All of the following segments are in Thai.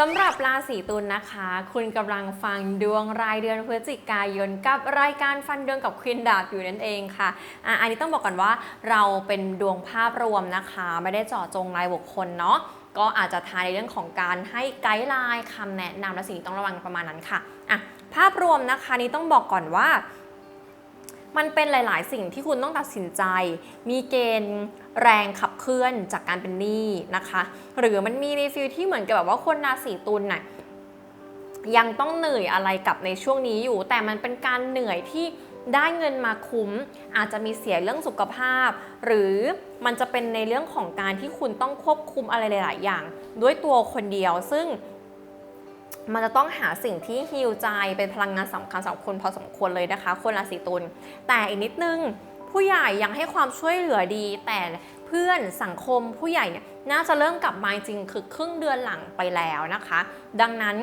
สำหรับราศีตุลนะคะ คุณกำลังฟังดวงรายเดือนพฤศจิกายนกับรายการฟันดวงกับควินดาบอยู่นั่นเองค่ะอะ อันนี้ต้องบอกก่อนว่าเราเป็นดวงภาพรวมนะคะ ไม่ได้เจาะจงรายบุคคลเนาะก็อาจจะทายในเรื่องของการให้ไกด์ไลน์คำแนะนำและสิ่งที่ต้องระวังประมาณนั้นค่ะอะภาพรวมนะคะนี้ต้องบอกก่อนว่า มันเป็นหลาย ๆ สิ่งที่คุณต้องตัดสินใจ มีเกณฑ์แรงขับเคลื่อนจากการเป็นหนี้นะคะ หรือมันมีในฟิลที่เหมือนกับแบบว่าคนราศีตุลน่ะยังต้องเหนื่อยอะไรกับในช่วงนี้อยู่ แต่มันเป็นการเหนื่อยที่ได้เงินมาคุ้ม อาจจะมีเสียเรื่องสุขภาพ หรือมันจะเป็นในเรื่องของการที่คุณต้องควบคุมอะไรหลาย ๆ อย่าง ด้วยตัวคนเดียวซึ่ง มันจะต้องหาสิ่งที่ฮิวใจเป็นพลังงานสำคัญสำหรับคุณพอสมควรเลยนะคะ คนราศีตุลแต่อีกนิดนึง ผู้ใหญ่ยังให้ความช่วยเหลือดี แต่เพื่อนสังคมผู้ใหญ่เนี่ยน่าจะเริ่มกลับมาจริงคือครึ่งเดือนหลังไปแล้วนะคะ ดังนั้น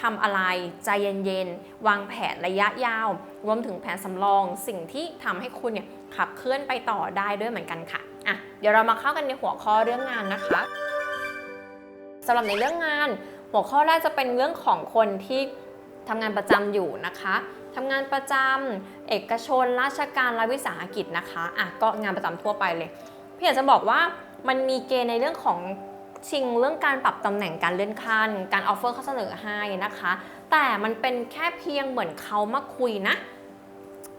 ทำอะไรใจเย็นๆ วางแผนระยะยาว รวมถึงแผนสำรอง สิ่งที่ทำให้คุณเนี่ยขับเคลื่อนไปต่อได้ด้วยเหมือนกันค่ะอะ เดี๋ยวเรามาเข้ากันในหัวข้อเรื่องงานนะคะสำหรับในเรื่องงาน หัวข้อแรกจะเป็นเรื่องของคนที่ทำงานประจำอยู่นะคะทำงานประจำเอกชน ราชการรัฐวิสาหกิจนะคะอะก็งานประจำทั่วไปเลย พี่อยากจะบอกว่ามันมีเกณฑ์ในเรื่องของชิงเรื่องการปรับตำแหน่งการเลื่อนขั้น การออฟเฟอร์เขาเสนอให้นะคะ แต่มันเป็นแค่เพียงเหมือนเขามาคุยนะ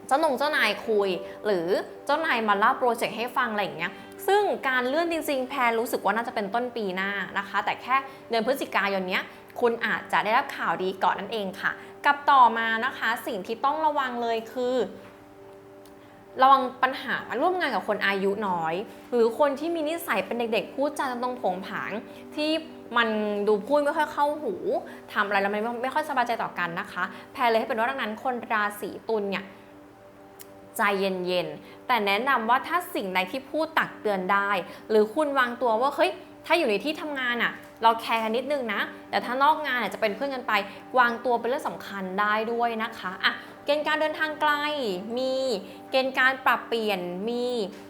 เจ้านงเจ้านายคุย หรือเจ้านายมาเล่าโปรเจกต์ให้ฟังอะไรอย่างเงี้ย ซึ่งการเลื่อนจริง ๆ แพรรู้สึกว่าน่าจะเป็นต้นปีหน้านะคะ แต่แค่เดือนพฤศจิกายนเนี้ยคุณอาจจะได้รับข่าวดีก่อนนั่นเองค่ะ กับต่อมานะคะสิ่งที่ต้องระวังเลยคือระวังปัญหาร่วมงานกับคนอายุน้อย หรือคนที่มีนิสัยเป็นเด็กๆ พูดจาตรงผงผางที่มันดูพูดไม่ค่อยเข้าหูทำอะไรแล้วมันไม่ไม่ค่อยสบายใจต่อกันนะคะ แพรเลยให้เป็นว่าดังนั้นคนราศีตุลเนี่ย ใจเย็นๆ แต่แนะนำว่าถ้าสิ่งใดที่พูดตักเตือนได้ หรือคุณวางตัวว่าเฮ้ยถ้าอยู่ในที่ทำงานอะเราแคร์กันนิดนึงนะ แต่ถ้านอกงานอะจะเป็นเพื่อนกันไป วางตัวเป็นเรื่องสำคัญได้ด้วยนะคะอะเกณฑ์การเดินทางไกลมี เกณฑ์การปรับเปลี่ยนมี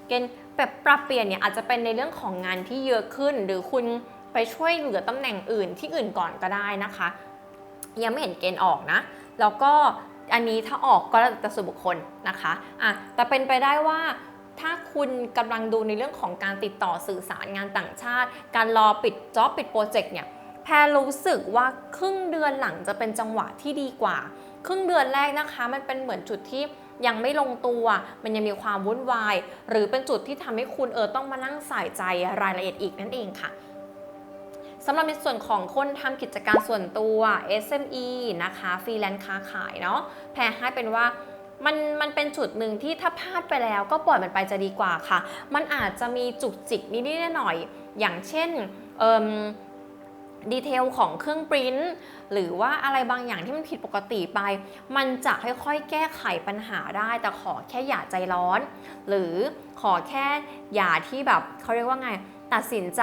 เกณฑ์แบบปรับเปลี่ยนเนี่ยอาจจะเป็นในเรื่องของงานที่เยอะขึ้น หรือคุณไปช่วยเหลือตำแหน่งอื่นที่อื่นก่อนก็ได้นะคะ ยังไม่เห็นเกณฑ์ออกนะ แล้วก็ อันนี้ถ้าออกก็แล้วแต่ส่วนบุคคลนะคะอะแต่เป็นไปได้ว่าถ้าคุณกำลังดูในเรื่องของการติดต่อสื่อสารงานต่างชาติ การรอปิดจ็อบปิดโปรเจกต์เนี่ยแพรรู้สึกว่าครึ่งเดือนหลังจะเป็นจังหวะที่ดีกว่า ครึ่งเดือนแรกนะคะ มันเป็นเหมือนจุดที่ยังไม่ลงตัว มันยังมีความวุ่นวาย หรือเป็นจุดที่ทำให้คุณเออต้องมานั่งใส่ใจรายละเอียดอีกนั่นเองค่ะ สำหรับในส่วนของคนทำกิจการส่วนตัว SME นะคะฟรีแลนซ์ค้าขายเนาะแพรให้เป็นว่ามันมันเป็นจุดหนึ่งที่ถ้าพลาดไปแล้วก็ปล่อยมันไปจะดีกว่าค่ะ มันอาจจะมีจุกจิกนิดๆหน่อยๆอย่างเช่นดีเทลของเครื่องปริ้นหรือว่าอะไรบางอย่างที่มันผิดปกติไป มันจะค่อยๆ แก้ไขปัญหาได้ แต่ขอแค่อย่าใจร้อน หรือขอแค่อย่าที่แบบเขาเรียกว่าไง ตัดสินใจ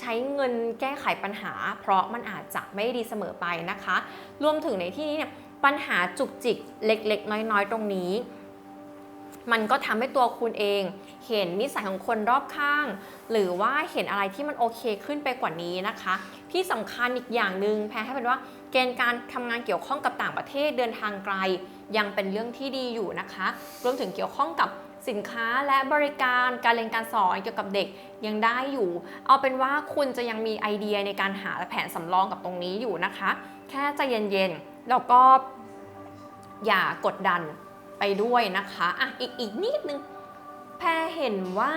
ใช้เงินแก้ไขปัญหา เพราะมันอาจจะไม่ดีเสมอไปนะคะ รวมถึงในที่นี้เนี่ยปัญหาจุกจิกเล็ก ๆ น้อย ๆ ตรงนี้ มันก็ทำให้ตัวคุณเอง เห็นนิสัยของคนรอบข้าง หรือว่าเห็นอะไรที่มันโอเคขึ้นไปกว่านี้นะคะ ที่สำคัญอีกอย่างหนึ่งแพรให้เป็นว่าเกณฑ์การทำงานเกี่ยวข้องกับต่างประเทศเดินทางไกล ยังเป็นเรื่องที่ดีอยู่นะคะ รวมถึงเกี่ยวข้องกับ สินค้าและบริการการเรียนการสอนเกี่ยวกับเด็กยังได้อยู่ เอาเป็นว่าคุณจะยังมีไอเดียในการหาแผนสำรองกับตรงนี้อยู่นะคะ แค่ใจเย็นๆแล้วก็อย่ากดดันไปด้วยนะคะอะอีกอีกนิดนึงแพรเห็นว่า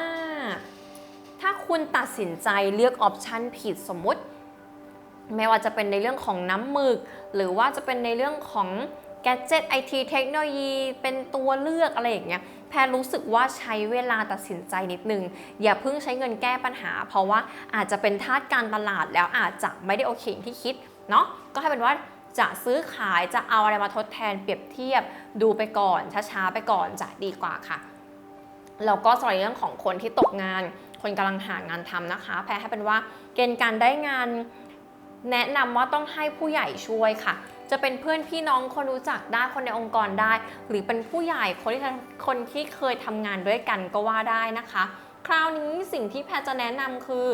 ถ้าคุณตัดสินใจเลือกออปชันผิดสมมุติ ไม่ว่าจะเป็นในเรื่องของน้ำหมึก หรือว่าจะเป็นในเรื่องของแกจ e t ไอทีเทคโนโลยีเป็นตัวเลือกอะไรอย่างเงี้ย แพรรู้สึกว่าใช้เวลาตัดสินใจนิดนึง อย่าเพิ่งใช้เงินแก้ปัญหา เพราะว่าอาจจะเป็นทาสการตลาดแล้วอาจจะไม่ได้โอเคอย่างที่คิดเนาะก็ให้เป็นว่าจะซื้อขายจะเอาอะไรมาทดแทนเปรียบเทียบดูไปก่อนช้าๆไปก่อนจะดีกว่าค่ะแล้วก็สำหรับเรื่องของคนที่ตกงาน คนกำลังหางานทำนะคะ แพรให้เป็นว่าเกณฑ์การได้งานแนะนำว่าต้องให้ผู้ใหญ่ช่วยค่ะ จะเป็นเพื่อนพี่น้องคนรู้จักได้คนในองค์กรได้ หรือเป็นผู้ใหญ่คนที่คนที่เคยทำงานด้วยกันก็ว่าได้นะคะ คราวนี้สิ่งที่แพรจะแนะนำคือ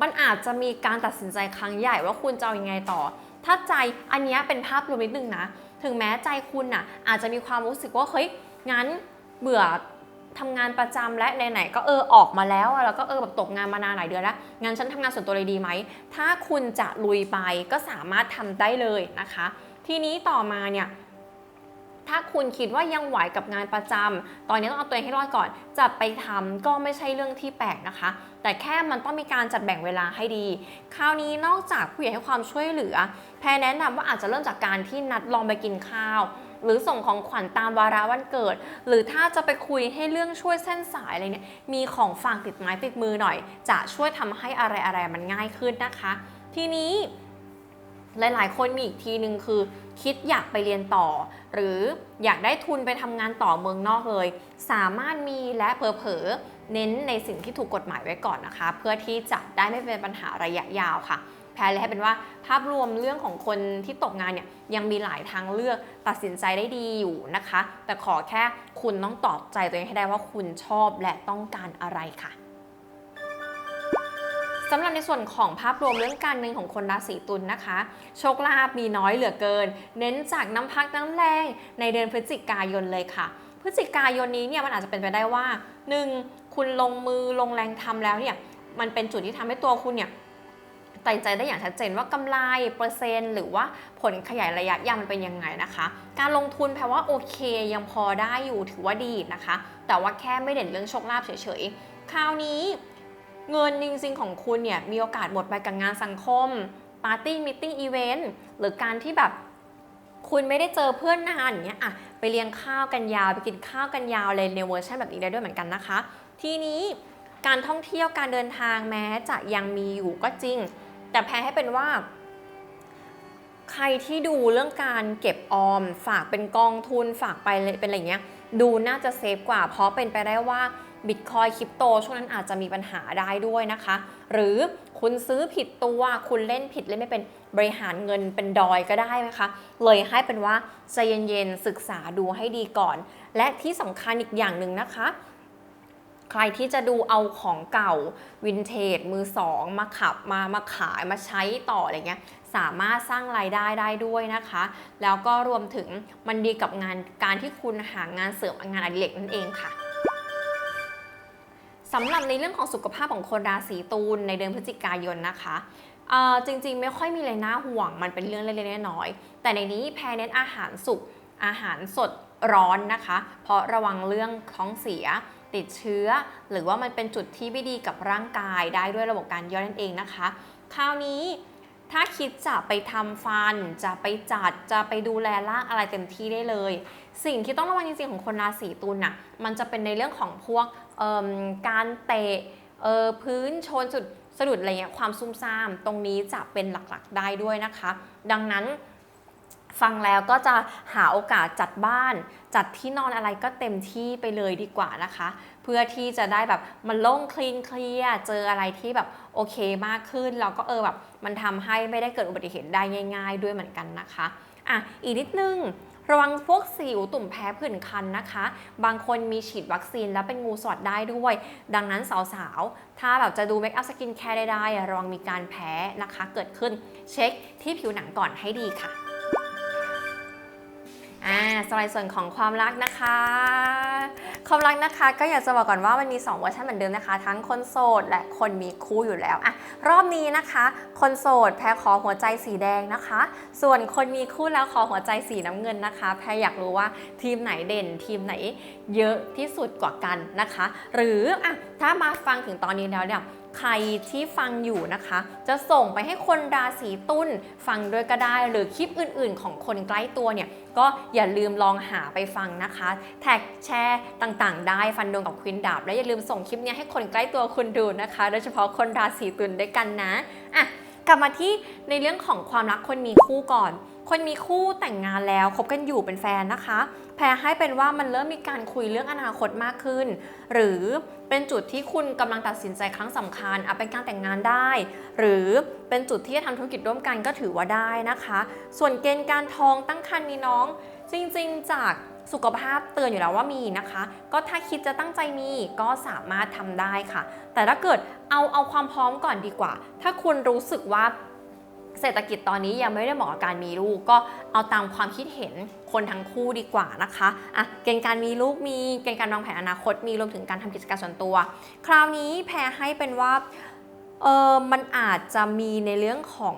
มันอาจจะมีการตัดสินใจครั้งใหญ่ว่าคุณจะเอายังไงต่อ ถ้าใจอันนี้เป็นภาพรวมนิดนึงนะ ถึงแม้ใจคุณน่ะอาจจะมีความรู้สึกว่าเฮ้ยงั้นเบื่อ ทำงานประจำและไหนๆก็เออออกมาแล้วอะแล้วก็เออแบบตกงานมานานหลายเดือนแล้วงั้นฉันทำงานส่วนตัวเลยดีไหมถ้าคุณจะลุยไปก็สามารถทำได้เลยนะคะ ทีนี้ต่อมาเนี่ยถ้าคุณคิดว่ายังไหวกับงานประจำตอนนี้ต้องเอาตัวเองให้รอดก่อน จะไปทำก็ไม่ใช่เรื่องที่แปลกนะคะ แต่แค่มันต้องมีการจัดแบ่งเวลาให้ดี คราวนี้นอกจากผู้ใหญ่ให้ความช่วยเหลือ แพรแนะนำว่าอาจจะเริ่มจากการที่นัดลองไปกินข้าว หรือส่งของขวัญตามวาระวันเกิด หรือถ้าจะไปคุยให้เรื่องช่วยเส้นสายอะไรเนี่ยมีของฝากติดไม้ติดมือหน่อย จะช่วยทำให้อะไรอะไรมันง่ายขึ้นนะคะ ทีนี้หลายๆ คนมีอีกทีหนึ่งคือ คิดอยากไปเรียนต่อ หรืออยากได้ทุนไปทำงานต่อเมืองนอกเลย สามารถมีและเผลอๆเน้นในสิ่งที่ถูกกฎหมายไว้ก่อนนะคะ เพื่อที่จะได้ไม่เป็นปัญหาระยะยาวค่ะ แพรเลยให้เป็นว่าภาพรวมเรื่องของคนที่ตกงานเนี่ยยังมีหลายทางเลือกตัดสินใจได้ดีอยู่นะคะ แต่ขอแค่คุณต้องตอบใจตัวเองให้ได้ว่าคุณชอบและต้องการอะไรค่ะสำหรับในส่วนของภาพรวมเรื่องการเงินของคนราศีตุลนะคะ โชคลาภมีน้อยเหลือเกิน เน้นจากน้ำพักน้ำแรงในเดือนพฤศจิกายนเลยค่ะ พฤศจิกายนนี้เนี่ยมันอาจจะเป็นไปได้ว่า 1. คุณลงมือลงแรงทำแล้วเนี่ยมันเป็นจุดที่ทำให้ตัวคุณเนี่ย ตัดสินใจได้อย่างชัดเจนว่ากำไรเปอร์เซ็นต์ หรือว่าผลขยายระยะยาวมันเป็นยังไงนะคะ การลงทุนแปลว่าโอเคยังพอได้อยู่ถือว่าดีนะคะ แต่ว่าแค่ไม่เด่นเรื่องโชคลาภเฉยๆ คราวนี้เงินจริงๆของคุณเนี่ยมีโอกาสหมดไปกับงานสังคมปาร์ตี้มิทติ้งอีเวนต์หรือการที่แบบคุณไม่ได้เจอเพื่อนนานอย่างเงี้ยอะไปเลี้ยงข้าวกันยาวไปกินข้าวกันยาวเลยในเวอร์ชันแบบนี้ได้ด้วยเหมือนกันนะคะ ทีนี้การท่องเที่ยวการเดินทางแม้จะยังมีอยู่ก็จริง แต่แพ้ให้เป็นว่า ใครที่ดูเรื่องการเก็บออม ฝากเป็นกองทุนฝากไปเป็นอะไรเงี้ย ดูน่าจะเซฟกว่า เพราะเป็นไปได้ว่าบิตคอยคริปโตช่วงนั้นอาจจะมีปัญหาได้ด้วยนะคะ หรือคุณซื้อผิดตัวคุณเล่นผิดเล่นไม่เป็นบริหารเงินเป็นดอยก็ได้นะคะ เลยให้เป็นว่าใจเย็นๆศึกษาดูให้ดีก่อน และที่สำคัญอีกอย่างหนึ่งนะคะ ใครที่จะดูเอาของเก่าวินเทจมือสองมาขับมามาขายมาใช้ต่ออะไรเงี้ยสามารถสร้างรายได้ได้ด้วยนะคะ แล้วก็รวมถึงมันดีกับงานการที่คุณหางานเสริมงานอดิเรกนั่นเองค่ะสำหรับในเรื่องของสุขภาพของคนราศีตุลในเดือนพฤศจิกายนนะคะจริงๆ ไม่ค่อยมีอะไรน่าห่วงมันเป็นเรื่องเล็กๆน้อยๆแต่ในนี้แพรเน้นอาหารสุกอาหารสดร้อนนะคะ เพราะระวังเรื่องท้องเสีย ติดเชื้อ หรือว่ามันเป็นจุดที่ไม่ดีกับร่างกายได้ด้วยระบบการย่อยนั่นเองนะคะ คราวนี้ถ้าคิดจะไปทำฟัน จะไปจัด จะไปดูแลร่างอะไรเต็มที่ได้เลย สิ่งที่ต้องระวังจริงๆของคนราศีตุลน่ะ มันจะเป็นในเรื่องของพวกการเตะเออพื้นชนสุดสะดุดอะไรเงี้ยความซุ่มซ่าม ตรงนี้จะเป็นหลักๆได้ด้วยนะคะ ดังนั้น ฟังแล้วก็จะหาโอกาสจัดบ้าน จัดที่นอนอะไรก็เต็มที่ไปเลยดีกว่านะคะ เพื่อที่จะได้แบบมันโล่งคลีนเคลียร์เจออะไรที่แบบโอเคมากขึ้นแล้วก็เออแบบมันทำให้ไม่ได้เกิดอุบัติเหตุได้ง่าย ๆ ด้วยเหมือนกันนะคะอะอีกนิดนึงระวังพวกสิวตุ่มแพ้ผื่นคันนะคะ บางคนมีฉีดวัคซีนแล้วเป็นงูสอดได้ด้วย ดังนั้นสาวๆ ถ้าแบบจะดูเมคอัพสกินแคร์ได้ๆระวังมีการแพ้นะคะ เกิดขึ้นเช็คที่ผิวหนังก่อนให้ดีค่ะ อ่าสำหรับส่วนของความรักนะคะ ความรักนะคะก็อยากจะบอกก่อนว่ามันมี 2 เวอร์ชันเหมือนเดิมนะคะ ทั้งคนโสดและคนมีคู่อยู่แล้วอะรอบนี้นะคะ คนโสดแพรขอหัวใจสีแดงนะคะ ส่วนคนมีคู่แล้วขอหัวใจสีน้ำเงินนะคะ แพรอยากรู้ว่าทีมไหนเด่น ทีมไหนเยอะที่สุดกว่ากันนะคะ หรืออะถ้ามาฟังถึงตอนนี้แล้วเนี่ย ใครที่ฟังอยู่นะคะ จะส่งไปให้คนราศีตุลฟังด้วยก็ได้หรือคลิปอื่น ๆ ของคนใกล้ตัวเนี่ยก็อย่าลืมลองหาไปฟังนะคะ แท็กแชร์ต่างๆ ได้ฟันดวงกับควินดาบและอย่าลืมส่งคลิปนี้ให้คนใกล้ตัวคุณดูนะคะ โดยเฉพาะคนราศีตุลด้วยกันนะอะ กลับมาที่ในเรื่องของความรักคนมีคู่ก่อน คนมีคู่แต่งงานแล้วคบกันอยู่เป็นแฟนนะคะ แพรให้เป็นว่ามันเริ่มมีการคุยเรื่องอนาคตมากขึ้น หรือเป็นจุดที่คุณกำลังตัดสินใจครั้งสำคัญอาจเป็นการแต่งงานได้ หรือเป็นจุดที่จะทำธุรกิจร่วมกันก็ถือว่าได้นะคะ ส่วนเกณฑ์การทองตั้งครรภ์มีน้อง จริง ๆ จาก สุขภาพเตือนอยู่แล้วว่ามีนะคะ ก็ถ้าคิดจะตั้งใจมีก็สามารถทำได้ค่ะ แต่ถ้าเกิดเอาเอาความพร้อมก่อนดีกว่า ถ้าคุณรู้สึกว่าเศรษฐกิจตอนนี้ยังไม่ได้เหมาะกับการมีลูกก็เอาตามความคิดเห็นคนทั้งคู่ดีกว่านะคะอะเกณฑ์การมีลูกมีเกณฑ์การวางแผนอนาคตมีรวมถึงการทำกิจการส่วนตัว คราวนี้แพรให้เป็นว่าเออมันอาจจะมีในเรื่องของ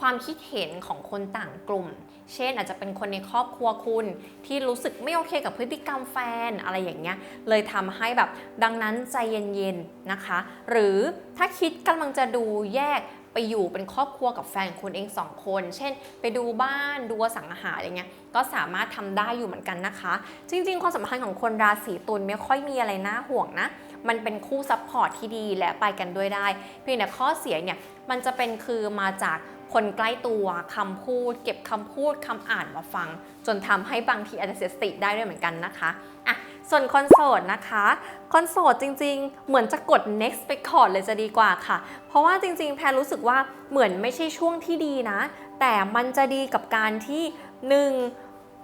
ความคิดเห็นของคนต่างกลุ่ม เช่นอาจจะเป็นคนในครอบครัวคุณที่รู้สึกไม่โอเคกับพฤติกรรมแฟนอะไรอย่างเงี้ยเลยทำให้แบบดังนั้นใจเย็นๆนะคะ หรือถ้าคิดกำลังจะดูแยกไปอยู่เป็นครอบครัวกับแฟนของคุณเองสองคน เช่น ไปดูบ้านดูสังหาอะไรเงี้ย ก็สามารถทำได้อยู่เหมือนกันนะคะ จริง ๆ ความสัมพันธ์ของคนราศีตุลไม่ค่อยมีอะไรน่าห่วงนะ มันเป็นคู่ซัพพอร์ตที่ดีและไปกันด้วยได้ เพียงแต่ข้อเสียเนี่ย มันจะเป็นคือมาจาก คนใกล้ตัวคำพูด เก็บคำพูดคำอ่านมาฟัง จนทำให้บางทีอาจจะเสียสติได้ด้วยเหมือนกันนะคะอะส่วนคอนโสดนะคะคอนโสดจริง ๆ เหมือนจะกด next ไปก่อนเลยจะดีกว่าค่ะ เพราะว่าจริง ๆ แพรรู้สึกว่าเหมือนไม่ใช่ช่วงที่ดีนะ แต่มันจะดีกับการที่หนึ่ง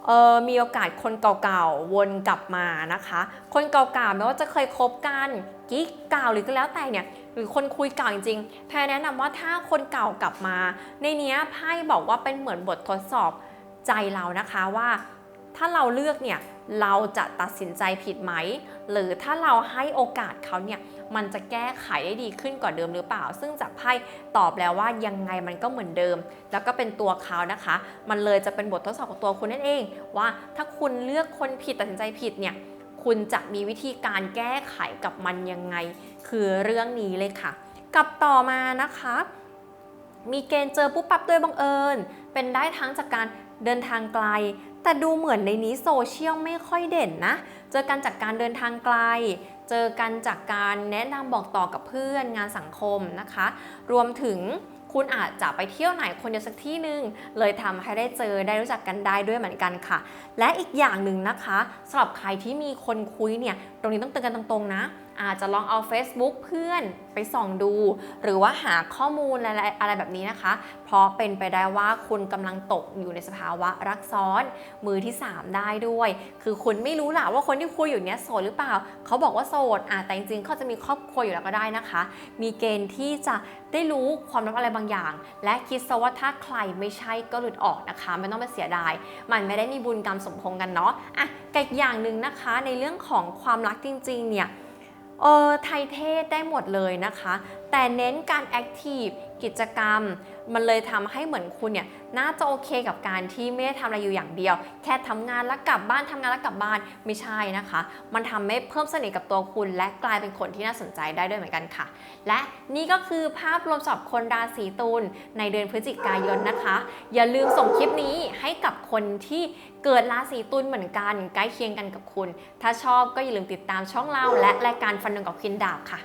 เออมีโอกาสคนเก่าๆวนกลับมานะคะ คนเก่าๆไม่ว่าจะเคยคบกันกิ๊กเก่าหรือก็แล้วแต่เนี่ยหรือคนคุยเก่าจริงๆแพรแนะนำว่าถ้าคนเก่ากลับมา ในเนี้ยไพ่บอกว่าเป็นเหมือนบททดสอบใจเรานะคะว่า ถ้าเราเลือกเนี่ยเราจะตัดสินใจผิดไหม หรือถ้าเราให้โอกาสเขาเนี่ยมันจะแก้ไขได้ดีขึ้นกว่าเดิมหรือเปล่า ซึ่งจากไพ่ตอบแล้วว่ายังไงมันก็เหมือนเดิม แล้วก็เป็นตัวเขานะคะ มันเลยจะเป็นบททดสอบของตัวคุณนั่นเอง ว่าถ้าคุณเลือกคนผิดตัดสินใจผิดเนี่ยคุณจะมีวิธีการแก้ไขกับมันยังไง คือเรื่องนี้เลยค่ะ กับต่อมานะคะ มีเกณฑ์เจอปุ๊บปั๊บโดยบังเอิญ เป็นได้ทั้งจากการเดินทางไกล แต่ดูเหมือนในนี้โซเชียลไม่ค่อยเด่นนะ เจอกันจากการเดินทางไกล เจอกันจากการแนะนำบอกต่อกับเพื่อนงานสังคมนะคะ รวมถึงคุณอาจจะไปเที่ยวไหนคนเดียวสักที่หนึ่งเลยทำให้ได้เจอได้รู้จักกันได้ด้วยเหมือนกันค่ะ และอีกอย่างหนึ่งนะคะสำหรับใครที่มีคนคุยเนี่ย ตรงนี้ต้องเตือนกันตรงๆนะ อาจจะลองเอา Facebook เพื่อนไปส่องดู หรือว่าหาข้อมูลอะไรอะไรแบบนี้นะคะ เพราะเป็นไปได้ว่าคุณกำลังตกอยู่ในสภาวะรักซ้อนมือที่ 3 ได้ด้วย คือคุณไม่รู้หละว่าคนที่คุยอยู่เนี้ยโสดหรือเปล่า เขาบอกว่าโสดอะแต่จริงๆเขาจะมีครอบครัวอยู่แล้วก็ได้นะคะ มีเกณฑ์ที่จะได้รู้ความลับอะไรบางอย่าง และคิดซะว่าถ้าใครไม่ใช่ก็หลุดออกนะคะ ไม่ต้องไปเสียดาย มันไม่ได้มีบุญกรรมสมพงกันเนาะอะอีกอย่างหนึ่งนะคะในเรื่องของความรักจริงๆเนี่ย เออไทยเทศได้หมดเลยนะคะ แต่เน้นการแอคทีฟกิจกรรม มันเลยทำให้เหมือนคุณเนี่ยน่าจะโอเคกับการที่ไม่ได้ทำอะไรอยู่อย่างเดียว แค่ทำงานแล้วกลับบ้านทำงานแล้วกลับบ้านไม่ใช่นะคะ มันทำให้เพิ่มเสน่ห์กับตัวคุณ และกลายเป็นคนที่น่าสนใจได้ด้วยเหมือนกันค่ะ และนี่ก็คือภาพรวมสำหรับคนราศีตุลในเดือนพฤศจิกายนนะคะ อย่าลืมส่งคลิปนี้ให้กับคนที่เกิดราศีตุลเหมือนกันใกล้เคียงกันกับคุณ ถ้าชอบก็อย่าลืมติดตามช่องเราและรายการฟันดงกับคินดาบค่ะ